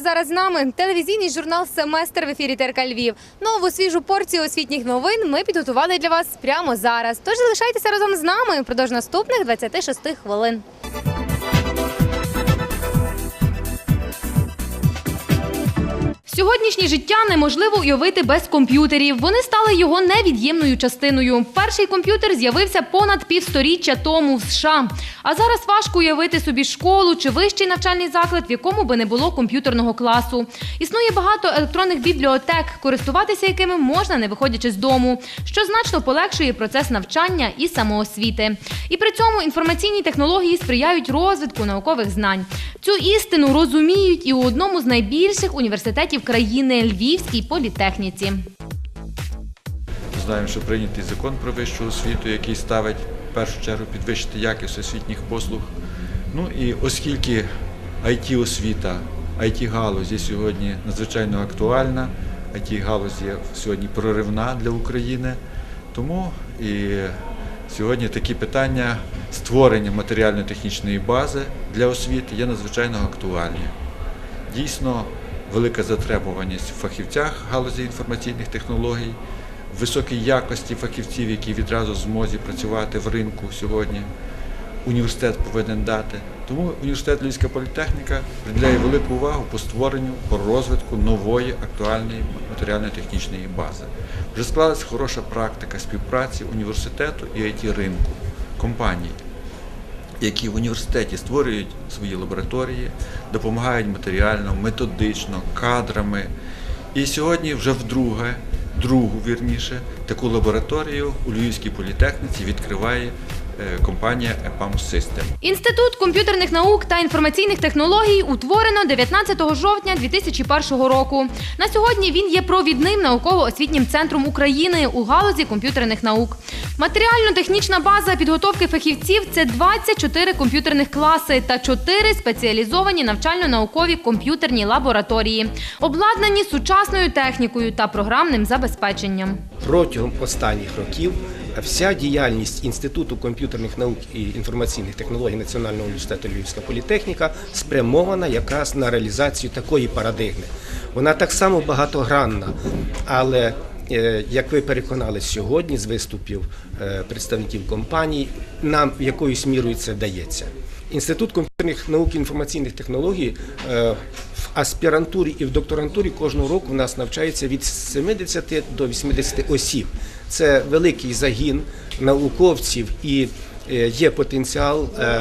зараз з нами. Телевізійний журнал Семестр в ефірі ТРК Львів. Нову свіжу порцію освітніх новин ми підготували для вас прямо зараз. Тож залишайтеся разом з нами впродовж наступних 26 хвилин. Сьогоднішнє життя неможливо уявити без комп'ютерів. Вони стали його невід'ємною частиною. Перший комп'ютер з'явився понад півсторіччя тому в США. А зараз важко уявити собі школу чи вищий навчальний заклад, в якому би не було комп'ютерного класу. Існує багато електронних бібліотек, користуватися якими можна не виходячи з дому, що значно полегшує процес навчання і самоосвіти. І при цьому інформаційні технології сприяють розвитку наукових знань. Цю істину розуміють і у одному з найбільших університетів країни Львівській політехніці. Знаємо, що прийнятий закон про вищу освіту, який ставить в першу чергу підвищити якість освітніх послуг. Ну і оскільки it освіта it галузь є сьогодні надзвичайно актуальна, it галузь є сьогодні проривна для України, тому і сьогодні такі питання створення матеріально-технічної бази для освіти є надзвичайно актуальні. Дійсно, велика затребуваність в фахівцях галузі інформаційних технологій, високій якості фахівців, які відразу змозі працювати в ринку сьогодні. Університет повинен дати. Тому університет Львівська політехніка приділяє велику увагу по створенню, по розвитку нової актуальної матеріально-технічної бази. Вже склалася хороша практика співпраці університету і it ринку компаній які в університеті створюють свої лабораторії, допомагають матеріально, методично, кадрами. І сьогодні вже вдруге, другу вірніше, таку лабораторію у Львівській політехніці відкриває компанія EPAM System. Інститут комп'ютерних наук та інформаційних технологій утворено 19 жовтня 2001 року. На сьогодні він є провідним науково-освітнім центром України у галузі комп'ютерних наук. Матеріально-технічна база підготовки фахівців це 24 комп'ютерних класи та 4 спеціалізовані навчально-наукові комп'ютерні лабораторії, обладнані сучасною технікою та програмним забезпеченням. Протягом останніх років вся діяльність Інституту комп'ютерних наук і інформаційних технологій Національного університету Львівська політехніка спрямована якраз на реалізацію такої парадигми. Вона так само багатогранна, але е, як ви переконали сьогодні з виступів е, представників компаній, нам якоюсь мірою це вдається. Інститут комп'ютерних наук і інформаційних технологій е, в аспірантурі і в докторантурі кожного року у нас навчається від 70 до 80 осіб. Це великий загін науковців і е, є потенціал, е,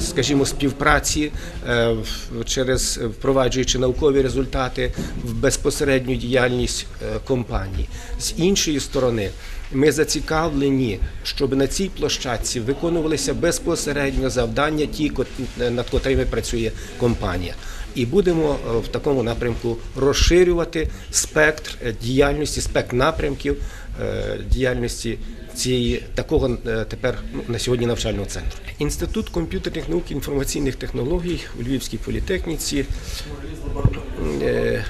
скажімо, співпраці е, через впроваджуючи наукові результати в безпосередню діяльність компаній. З іншої сторони, ми зацікавлені, щоб на цій площадці виконувалися безпосередньо завдання, ті, над котрими працює компанія. І будемо в такому напрямку розширювати спектр діяльності, спектр напрямків діяльності цієї такого е, тепер ну, на сьогодні навчального центру. Інститут комп'ютерних наук і інформаційних технологій у Львівській політехніці е,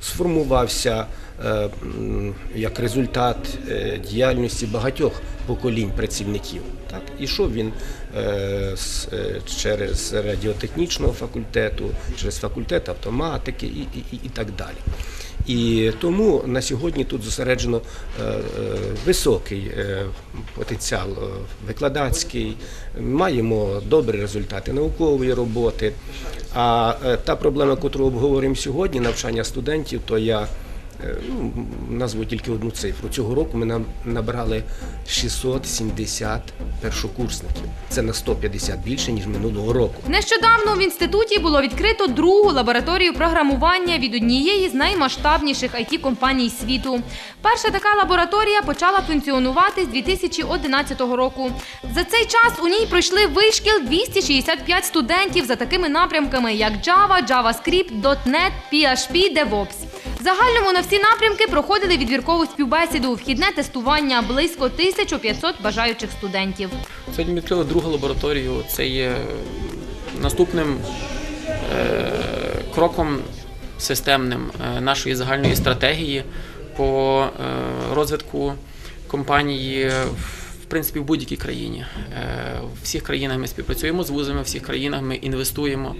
сформувався е, як результат е, діяльності багатьох поколінь працівників. Так, ішов він е, е, через радіотехнічного факультету, через факультет автоматики і, і, і так далі. І тому на сьогодні тут зосереджено е, е, високий е, потенціал викладацький, маємо добрі результати наукової роботи. А та проблема, яку обговорюємо сьогодні, навчання студентів, то я ну, назву тільки одну цифру. Цього року ми набрали 670 першокурсників. Це на 150 більше ніж минулого року. Нещодавно в інституті було відкрито другу лабораторію програмування від однієї з наймасштабніших it компаній світу. Перша така лабораторія почала функціонувати з 2011 року. За цей час у ній пройшли вишкіл 265 студентів за такими напрямками, як Java, JavaScript, .NET, PHP, DevOps. Загальному на всі напрямки проходили відвіркову співбесіду, вхідне тестування близько 1500 бажаючих студентів. Сьогодні ми відкрили другу лабораторію. Це є наступним е, кроком системним е, нашої загальної стратегії по е, розвитку компанії в принципі в будь-якій країні. Е, В всіх країнах ми співпрацюємо з вузами, в всіх країнах ми інвестуємо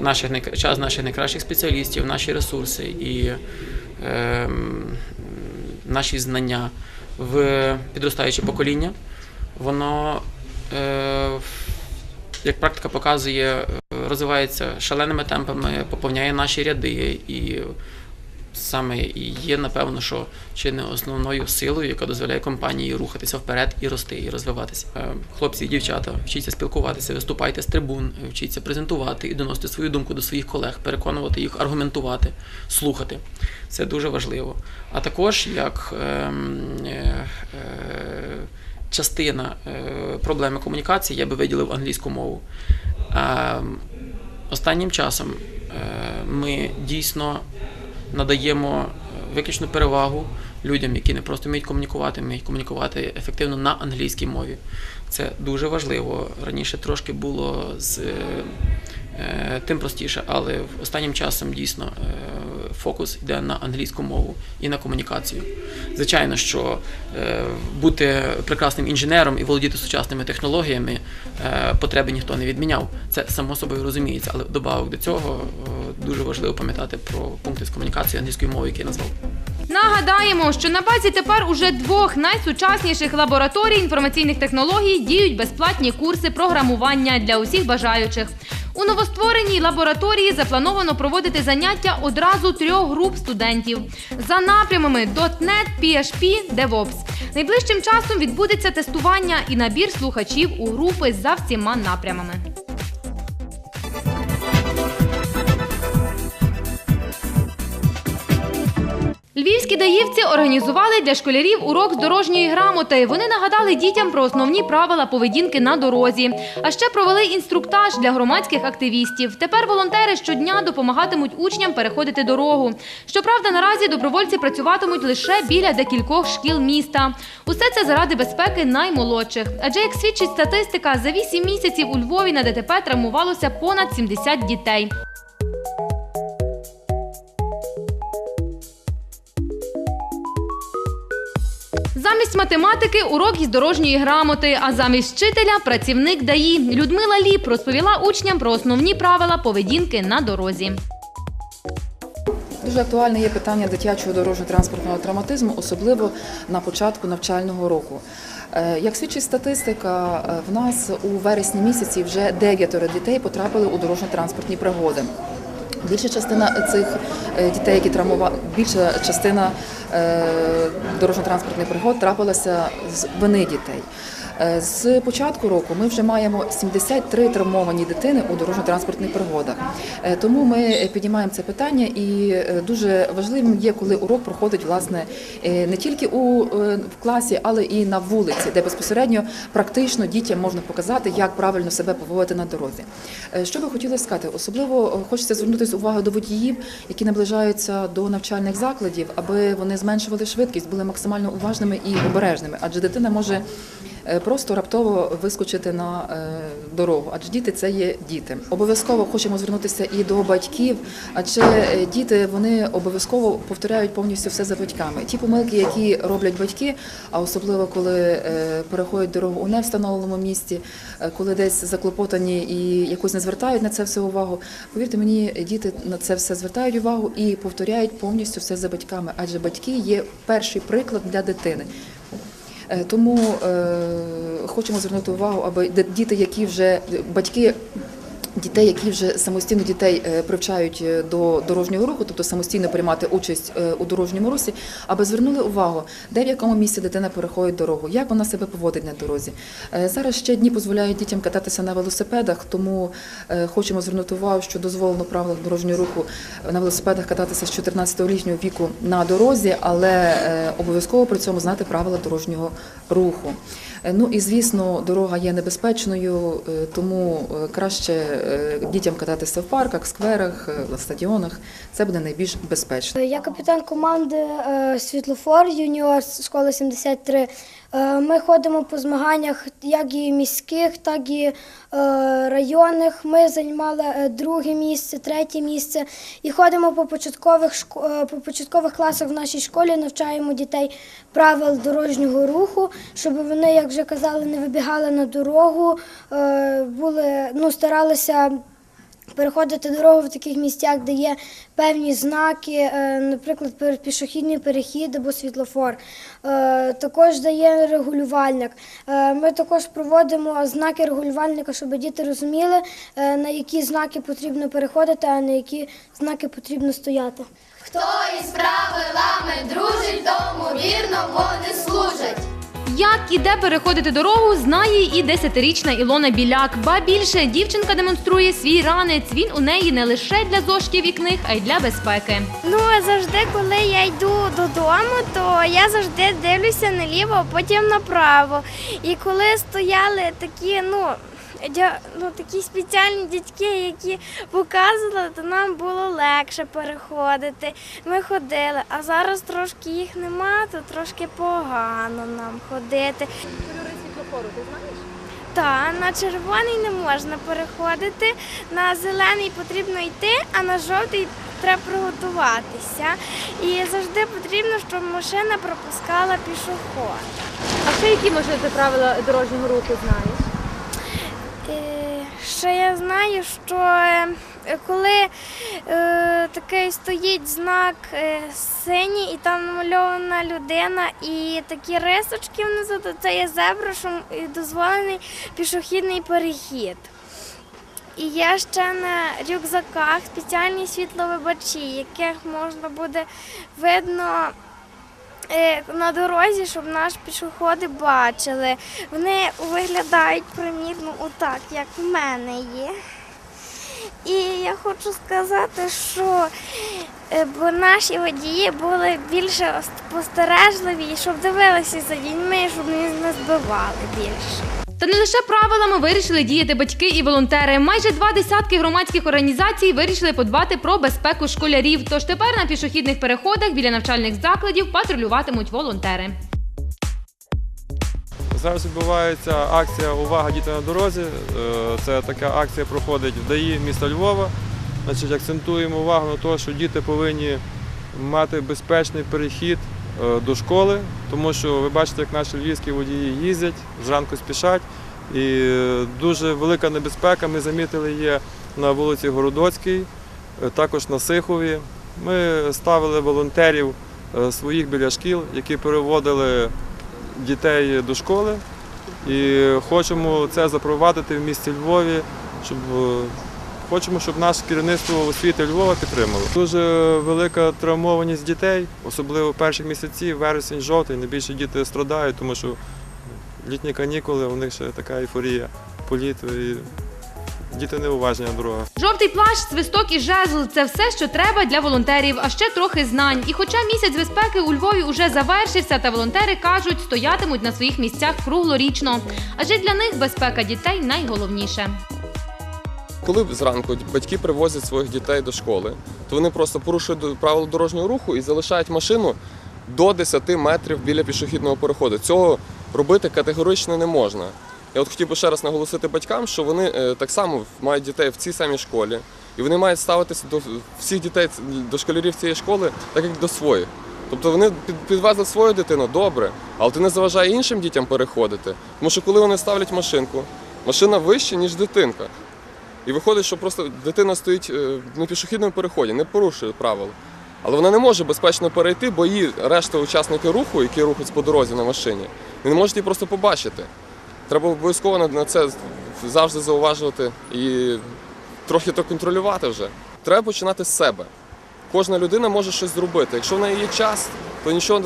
наших час наших найкращих спеціалістів, наші ресурси і ем, наші знання в підростаюче покоління. Воно, е, як практика показує, е, розвивається шаленими темпами, поповняє наші ряди і саме і є, напевно, що чи не основною силою, яка дозволяє компанії рухатися вперед і рости, і розвиватися. Е, Хлопці і дівчата, вчіться спілкуватися, виступайте з трибун, вчіться презентувати і доносити свою думку до своїх колег, переконувати їх, аргументувати, слухати. Це дуже важливо. А також як ем, е, е, частина е, проблеми комунікації, я би виділив англійську мову. Ем, Останнім часом е, ми дійсно надаємо виключно перевагу людям, які не просто вміють комунікувати, вміють комунікувати ефективно на англійській мові. Це дуже важливо. Раніше трошки було з е, тим простіше, але останнім часом дійсно е, фокус йде на англійську мову і на комунікацію. Звичайно, що е, бути прекрасним інженером і володіти сучасними технологіями е, потреби ніхто не відміняв. Це само собою розуміється, але добавок до цього е, дуже важливо пам'ятати про пункти з комунікації англійської мови, які я назвав. Нагадаємо, що на базі тепер уже двох найсучасніших лабораторій інформаційних технологій діють безплатні курси програмування для усіх бажаючих. У новоствореній лабораторії заплановано проводити заняття одразу трьох груп студентів за напрямами .NET, PHP, DevOps. Найближчим часом відбудеться тестування і набір слухачів у групи за всіма напрямами. Львівські даївці організували для школярів урок з дорожньої грамоти. Вони нагадали дітям про основні правила поведінки на дорозі. А ще провели інструктаж для громадських активістів. Тепер волонтери щодня допомагатимуть учням переходити дорогу. Щоправда, наразі добровольці працюватимуть лише біля декількох шкіл міста. Усе це заради безпеки наймолодших. Адже як свідчить статистика, за 8 місяців у Львові на ДТП травмувалося понад 70 дітей. Замість математики урок із дорожньої грамоти, а замість вчителя працівник ДАІ. Людмила Ліп розповіла учням про основні правила поведінки на дорозі. Дуже актуальне є питання дитячого дорожньо-транспортного травматизму, особливо на початку навчального року. Е, Як свідчить статистика, е, в нас у вересні місяці вже дев'ятеро дітей потрапили у дорожньо-транспортні пригоди. Більша частина цих е, дітей, які травмували, більша частина е, дорожньо-транспортних пригод трапилася з вини дітей. Е, З початку року ми вже маємо 73 травмовані дитини у дорожньо-транспортних пригодах. Е, Тому ми піднімаємо це питання, і е, дуже важливим є, коли урок проходить власне не тільки у в класі, але і на вулиці, де безпосередньо практично дітям можна показати, як правильно себе поводити на дорозі. Що би хотіла сказати? Особливо хочеться звернутися увагу до водіїв, які наближаються до навчальних закладів, аби вони зменшували швидкість, були максимально уважними і обережними, адже дитина може просто раптово вискочити на е, дорогу, адже діти це є діти. Обов'язково хочемо звернутися і до батьків, адже е, діти вони обов'язково повторяють повністю все за батьками. Ті помилки, які роблять батьки, а особливо коли е, переходять дорогу у невстановленому місці, е, коли десь заклопотані і якось не звертають на це все увагу. Повірте мені, діти на це все звертають увагу і повторяють повністю все за батьками, адже батьки є перший приклад для дитини. Е, Тому е, хочемо звернути увагу, аби діти, які вже батьки. Дітей, які вже самостійно дітей е, привчають е, до дорожнього руху, тобто самостійно приймати участь е, у дорожньому русі, аби звернули увагу, де в якому місці дитина переходить дорогу, як вона себе поводить на дорозі. Зараз ще дні дозволяють дітям кататися на велосипедах, тому хочемо звернути увагу, що дозволено в правилах дорожнього руху на велосипедах кататися з 14-літнього віку на дорозі, але обов'язково при цьому знати правила дорожнього руху. Е, Ну і звісно, дорога є небезпечною, е, тому е, краще дітям кататися в парках, скверах, на стадіонах. Це буде найбільш безпечно. Я капітан команди е, Світлофор Юніор школи 73. Е, Ми ходимо по змаганнях як і міських, так і е, районних. Ми займали е, друге місце, третє місце і ходимо по початкових е, по початкових класах в нашій школі, навчаємо дітей правил дорожнього руху, щоб вони, як вже казали, не вибігали на дорогу, е, були ну старалися переходити дорогу в таких місцях, де є певні знаки, е, наприклад, пішохідний перехід або світлофор. Е, Також дає регулювальник. Е, Ми також проводимо знаки регулювальника, щоб діти розуміли, на які знаки потрібно переходити, а на які знаки потрібно стояти. Хто із правилами дружить, тому вірно вони служать. Як і де переходити дорогу, знає і десятирічна Ілона Біляк. Ба більше дівчинка демонструє свій ранець. Він у неї не лише для зошків і книг, а й для безпеки. Ну, завжди, коли я йду додому, то я завжди дивлюся наліво, а потім направо. І коли стояли такі, ну. Ну, такі спеціальні дядьки, які показували, то нам було легше переходити. Ми ходили, а зараз трошки їх нема, то трошки погано нам ходити. Кольори світлофору, ти знаєш? Так, на червоний не можна переходити, на зелений потрібно йти, а на жовтий треба приготуватися. І завжди потрібно, щоб машина пропускала пішоход. А ще які може правила дорожнього руху знаєш? Е, Ще я знаю, що е, коли е, такий стоїть знак синій, і там намальована людина, і такі рисочки внизу, то це є зебра, що дозволений пішохідний перехід. І є ще на рюкзаках спеціальні світловибачі, яких можна буде видно на дорозі, щоб наші пішоходи бачили. Вони виглядають примірно отак, як в мене є. І я хочу сказати, що е, бо наші водії були більше ос- спостережливі, щоб дивилися за дітьми, щоб не збивали більше. Та не лише правилами вирішили діяти батьки і волонтери. Майже два десятки громадських організацій вирішили подбати про безпеку школярів. Тож тепер на пішохідних переходах біля навчальних закладів патрулюватимуть волонтери. Зараз відбувається акція Увага діти на дорозі. Е, Це така акція проходить в ДАІ міста Львова. Значить, акцентуємо увагу на те, що діти повинні мати безпечний перехід до школи, тому що ви бачите, як наші львівські водії їздять, зранку спішать. І е, дуже велика небезпека ми замітили є на вулиці Городоцькій, е, також на Сихові. Ми ставили волонтерів е, своїх біля шкіл, які переводили дітей до школи. І хочемо це запровадити в місті Львові, щоб е, хочемо, щоб наше керівництво освіти Львова підтримало. Дуже велика травмованість дітей, особливо перших місяців, вересень, жовтий. Найбільше діти страдають, тому що літні канікули, у них ще така ейфорія, політ і діти неуважні на дорогах. Жовтий плащ, свисток і жезл це все, що треба для волонтерів, а ще трохи знань. І хоча місяць безпеки у Львові уже завершився, та волонтери кажуть, стоятимуть на своїх місцях круглорічно. Адже для них безпека дітей найголовніше. Коли зранку батьки привозять своїх дітей до школи, то вони просто порушують правила дорожнього руху і залишають машину до 10 метрів біля пішохідного переходу. Цього робити категорично не можна. Я от хотів би ще раз наголосити батькам, що вони е, так само мають дітей в цій самій школі, і вони мають ставитися до всіх дітей, до школярів цієї школи, так як до своїх. Тобто вони підвезли свою дитину добре, але ти не заважає іншим дітям переходити. Тому що коли вони ставлять машинку, машина вища, ніж дитинка. І виходить, що просто дитина стоїть е, на пішохідному переході, не порушує правил. Але вона не може безпечно перейти, бо її решта учасники руху, які рухаються по дорозі на машині, не можуть її просто побачити. Треба обов'язково на- на це завжди зауважувати і трохи то контролювати вже. Треба починати з себе. Кожна людина може щось зробити. Якщо в неї є час, то нічого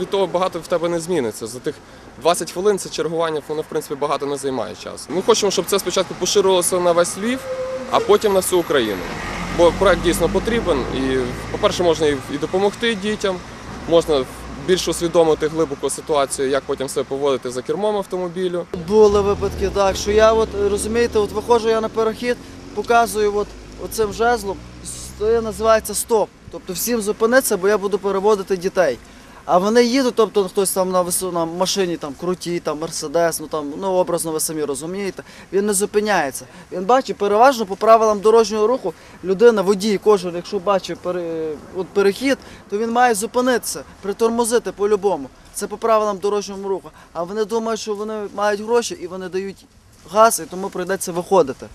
від того багато в тебе не зміниться. За тих 20 хвилин це чергування, воно в принципі багато не займає часу. Ми хочемо, щоб це спочатку поширилося на весь Львів, а потім на всю Україну. Бо проект дійсно потрібен і, по-перше, можна і допомогти дітям, можна більш усвідомити глибоко ситуацію, як потім себе поводити за кермом автомобілю. Були випадки так, що я от розумієте, от виходжу я на перехід, показую от, оцим жезлом, це називається стоп. Тобто всім зупинитися, бо я буду переводити дітей. А вони їдуть, тобто хтось там на на машині там круті, там мерседес, ну там ну образно ви самі розумієте. Він не зупиняється. Він бачить переважно по правилам дорожнього руху людина, водій, кожен, якщо бачить пере, от перехід, то він має зупинитися, притормозити по-любому. Це по правилам дорожнього руху. А вони думають, що вони мають гроші і вони дають газ, і тому прийдеться виходити.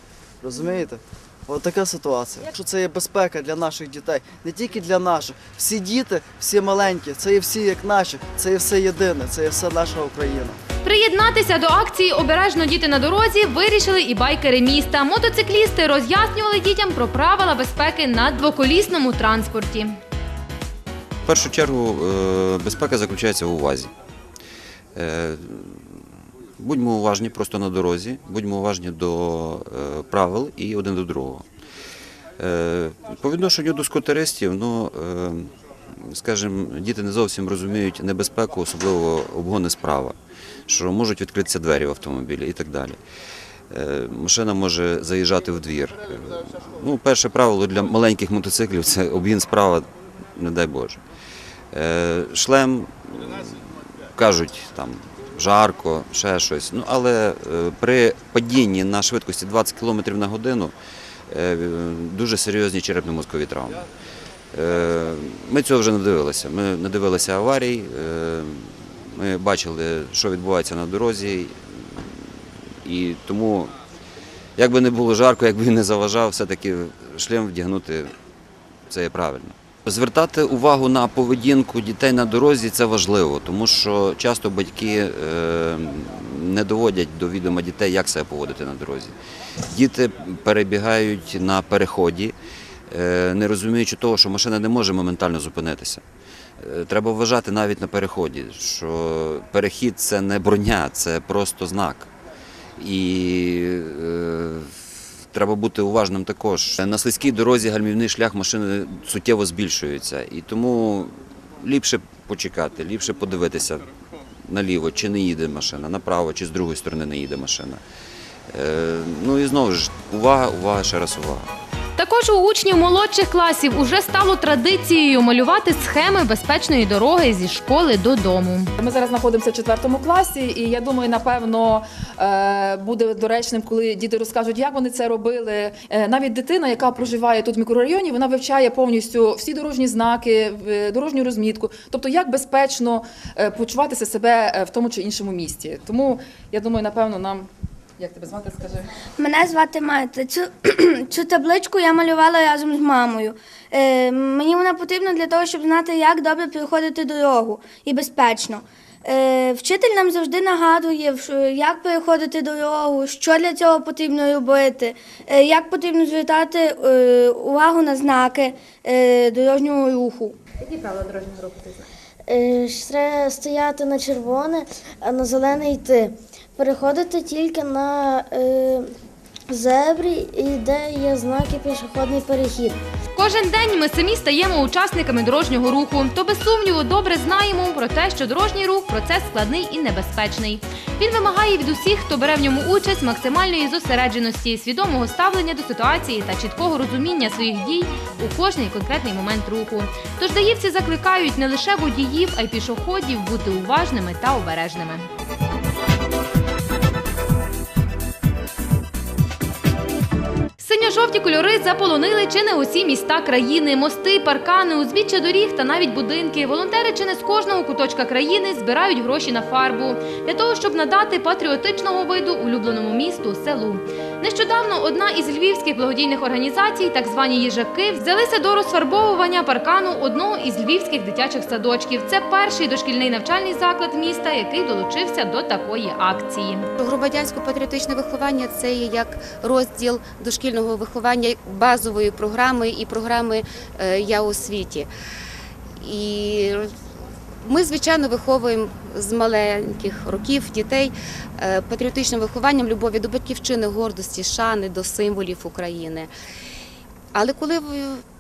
Розумієте? От така ситуація. Що це є безпека для наших дітей, не тільки для наших. Всі діти, всі маленькі, це є всі як наші, це є все єдине, це є все наша Україна. Приєднатися до акції Обережно діти на дорозі вирішили і байкери міста. Мотоциклісти роз'яснювали дітям про правила безпеки на двоколісному транспорті. В першу чергу е, безпека заключається в увазі. Будьмо уважні просто на дорозі, будьмо уважні до е, правил і один до другого. Е, По відношенню до скутеристів, ну, е, скажімо, діти не зовсім розуміють небезпеку, особливо обгони справа, що можуть відкритися двері в автомобілі і так далі. Машина може заїжджати в двір. Ну, перше правило для маленьких мотоциклів це обгін справа, не дай Боже. Шлем кажуть там жарко, ще щось. Ну, але е, при падінні на швидкості 20 км на годину е, дуже серйозні черепно-мозкові травми. Е, Ми цього вже не дивилися. Ми не дивилися аварій, ми бачили, що відбувається на дорозі. І тому, як би не було жарко, як би не заважав, все-таки шлем вдягнути це є правильно. Звертати увагу на поведінку дітей на дорозі це важливо, тому що часто батьки е, не доводять до відома дітей, як себе поводити на дорозі. Діти перебігають на переході, е, не розуміючи того, що машина не може моментально зупинитися. Е, Треба вважати навіть на переході, що перехід це не броня, це просто знак. І треба бути уважним також. На слизькій дорозі гальмівний шлях машини суттєво збільшується. І тому ліпше почекати, ліпше подивитися наліво, чи не їде машина, направо, чи з другої сторони не їде машина. Е, ну і знову ж, увага, увага, ще раз увага. Також у учнів молодших класів уже стало традицією малювати схеми безпечної дороги зі школи додому. Ми зараз знаходимося в четвертому класі, і я думаю, напевно, е, буде доречним, коли діти розкажуть, як вони це робили. Е, Навіть дитина, яка проживає тут в мікрорайоні, вона вивчає повністю всі дорожні знаки, дорожню розмітку, тобто як безпечно е, почуватися себе е, в тому чи іншому місті. Тому я думаю, напевно, нам як тебе звати, скажи. Мене звати Майта. Цю, цю табличку я малювала разом з мамою. Е, мені вона потрібна для того, щоб знати, як добре переходити дорогу і безпечно. Е, вчитель нам завжди нагадує, як переходити дорогу, що для цього потрібно робити, е, як потрібно звертати е, увагу на знаки е, дорожнього руху. Які правила дорожньому Е, Треба стояти на червоне, а на зелене йти. Переходити тільки на е, зебрі, де є знаки пішохідний перехід. Кожен день ми самі стаємо учасниками дорожнього руху. То без сумніву добре знаємо про те, що дорожній рух процес складний і небезпечний. Він вимагає від усіх, хто бере в ньому участь, максимальної зосередженості, свідомого ставлення до ситуації та чіткого розуміння своїх дій у кожний конкретний момент руху. Тож даївці закликають не лише водіїв, а й пішоходів бути уважними та обережними. Синьо-жовті кольори заполонили чи не усі міста країни, мости, паркани, узбіччя доріг та навіть будинки. Волонтери чи не з кожного куточка країни збирають гроші на фарбу для того, щоб надати патріотичного виду улюбленому місту селу. Нещодавно одна із львівських благодійних організацій, так звані їжаки, взялися до розфарбовування паркану одного із львівських дитячих садочків. Це перший дошкільний навчальний заклад міста, який долучився до такої акції. Громадянсько-патріотичне виховання це як розділ дошкільного виховання базової програми і програми е, Я у світі. І ми, звичайно, виховуємо з маленьких років дітей е, патріотичним вихованням любові до батьківщини, гордості, шани, до символів України. Але коли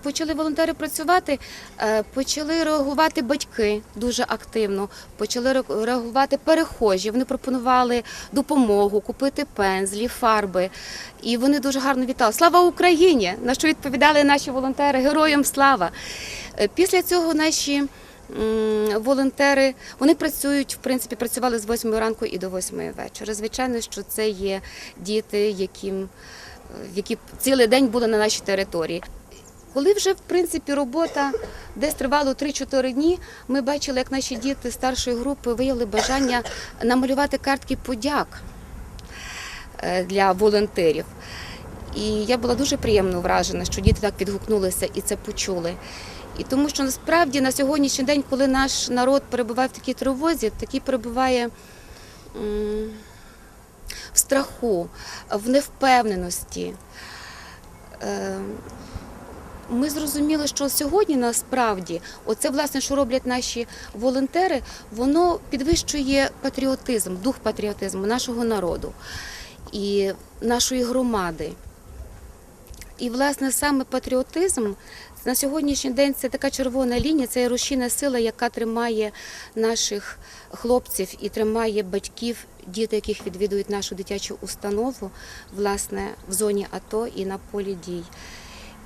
почали волонтери працювати, е, почали реагувати батьки дуже активно, почали реагувати перехожі. Вони пропонували допомогу, купити пензлі, фарби. І вони дуже гарно вітали. Слава Україні! На що відповідали наші волонтери? Героям слава! Е, Після цього наші волонтери вони працюють, в принципі, працювали з 8 ранку і до 8 вечора. Звичайно, що це є діти, яким, які цілий день були на нашій території. Коли вже в принципі робота десь тривала 3-4 дні, ми бачили, як наші діти старшої групи виявили бажання намалювати картки подяк е, для волонтерів. І я була дуже приємно вражена, що діти так відгукнулися і це почули. І тому що насправді на сьогоднішній день, коли наш народ перебуває в такій тривозі, такий перебуває в страху, в невпевненості. Е, Ми зрозуміли, що сьогодні насправді оце власне, що роблять наші волонтери, воно підвищує патріотизм, дух патріотизму нашого народу і нашої громади. І, власне, саме патріотизм на сьогоднішній день це така червона лінія, це рушійна сила, яка тримає наших хлопців і тримає батьків, діти, яких відвідують нашу дитячу установу, власне, в зоні АТО і на полі дій.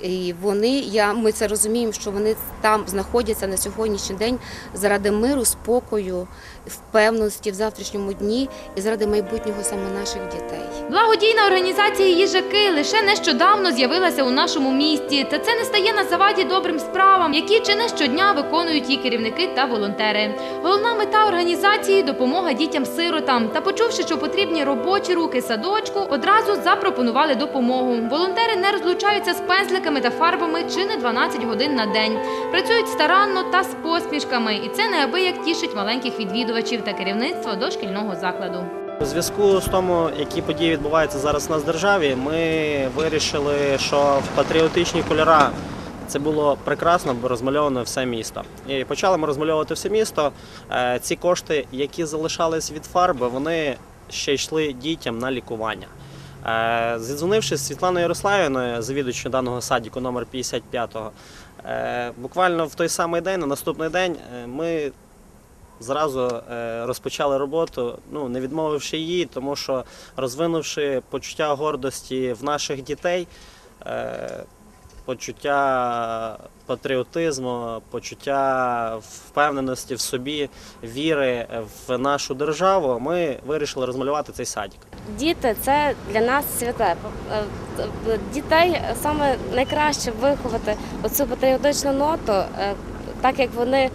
І вони, я, ми це розуміємо, що вони там знаходяться на сьогоднішній день заради миру, спокою, впевненості в завтрашньому дні і заради майбутнього саме наших дітей. Благодійна організація їжаки лише нещодавно з'явилася у нашому місті, та це не стає на заваді добрим справам, які чи не щодня виконують її керівники та волонтери. Головна мета організації допомога дітям-сиротам. Та почувши, що потрібні робочі руки садочку, одразу запропонували допомогу. Волонтери не розлучаються з пензликами та фарбами чи не 12 годин на день. Працюють старанно та з посмішками, і це неабияк тішить маленьких відвідувачів та керівництво дошкільного закладу. У зв'язку з тому, які події відбуваються зараз у нас в державі, ми вирішили, що в патріотичні кольори це було прекрасно, бо розмальовано все місто. І почали ми розмальовувати все місто. Е, Ці кошти, які залишались від фарби, вони ще йшли дітям на лікування. Е, Зідзвонивши з Світланою Ярославівною, завідувачем даного садіку номер 55, е, буквально в той самий день, на наступний день, ми зразу е, розпочали роботу, ну не відмовивши її, тому що розвинувши почуття гордості в наших дітей, е, почуття патріотизму, почуття впевненості в собі, віри в нашу державу, ми вирішили розмалювати цей садик. Діти це для нас святе. Е, Дітей саме найкраще виховати оцю патріотичну ноту, так як вони.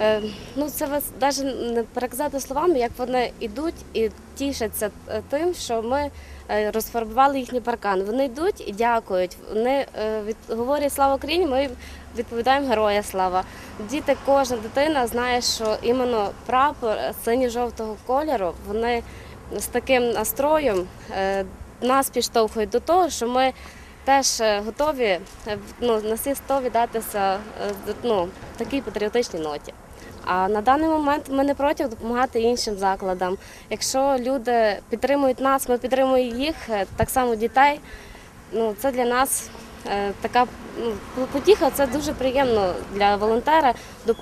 Е, Ну, це вас навіть не переказати словами, як вони йдуть і тішаться е, тим, що ми е, розфарбували їхній паркан. Вони йдуть і дякують. Вони говорять слава Україні, ми відповідаємо героя слава. Діти, кожна дитина знає, що іменно прапор синьо-жовтого кольору, вони з таким настроєм нас підштовхують до того, що ми теж готові ну, на всі сто віддатися ну, такій патріотичній ноті. А на даний момент ми не проти допомагати іншим закладам. Якщо люди підтримують нас, ми підтримуємо їх, е, так само дітей. Ну, це для нас е, така ну, потіха, це дуже приємно для волонтера.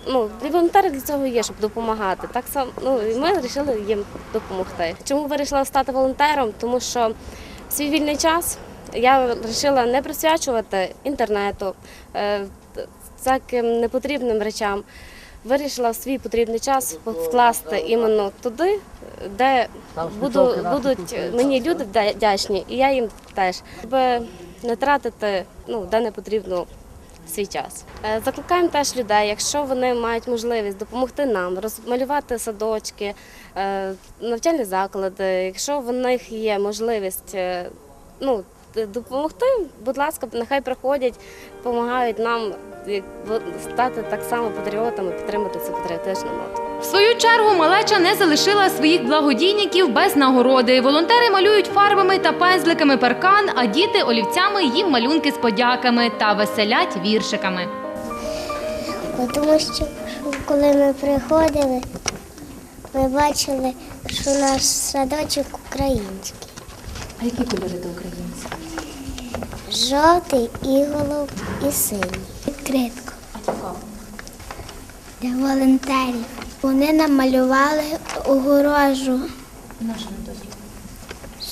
Ну, для волонтери для цього є, щоб допомагати. Так само ну, і ми вирішили їм допомогти. Чому вирішила стати волонтером? Тому що свій вільний час я вирішила не присвячувати інтернету, е, всяким непотрібним речам. Вирішила в свій потрібний час вкласти іменно туди, де буду, будуть мені люди вдя- вдячні, і я їм теж, щоб не тратити ну, де не потрібно свій час. Е, Закликаємо теж людей, якщо вони мають можливість допомогти нам, розмалювати садочки, е, навчальні заклади, якщо в них є можливість е, ну, допомогти, будь ласка, нехай приходять, допомагають нам стати так само патріотами, підтримати цю патріотичну ноту. В свою чергу малеча не залишила своїх благодійників без нагороди. Волонтери малюють фарбами та пензликами паркан, а діти олівцями їм малюнки з подяками та веселять віршиками. Тому що коли ми приходили, ми бачили, що наш садочок український. А які кольори до українські? Жовтий іголов і синій. Відкритку. Для волонтерів. Вони намалювали огорожу.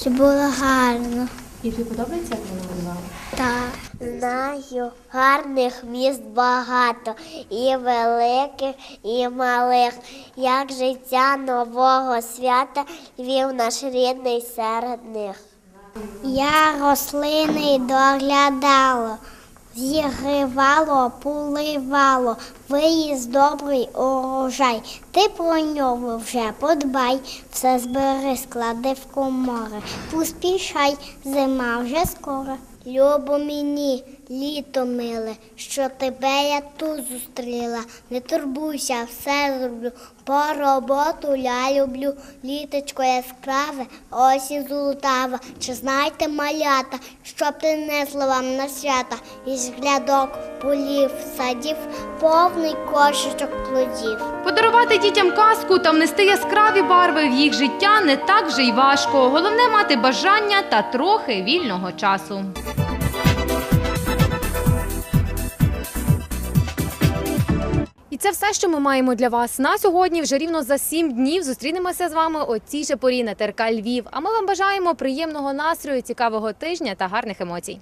Щоб було гарно. І тобі подобається, як вони малювали? Так. Знаю, гарних міст багато, і великих, і малих. Як життя нового свята вів наш рідний серед них. Я рослини доглядала, зігрівало, поливало, виїзд добрий урожай. Ти про нього вже подбай, все збери, склади в комори. Поспішай, зима вже скоро. Любо мені, літо миле, що тебе я тут зустріла. Не турбуйся, все зроблю. По роботу я люблю. Літочко яскраве, осінь золотава. Чи знаєте, малята, що принесло вам на свята? Із глядок, полів, садів, повний кошечок плодів. Подарувати дітям казку та внести яскраві барви в їх життя не так вже й важко. Головне мати бажання та трохи вільного часу. Це все, що ми маємо для вас на сьогодні. Вже рівно за сім днів зустрінемося з вами о цій же порі на ТРК Львів. А ми вам бажаємо приємного настрою, цікавого тижня та гарних емоцій.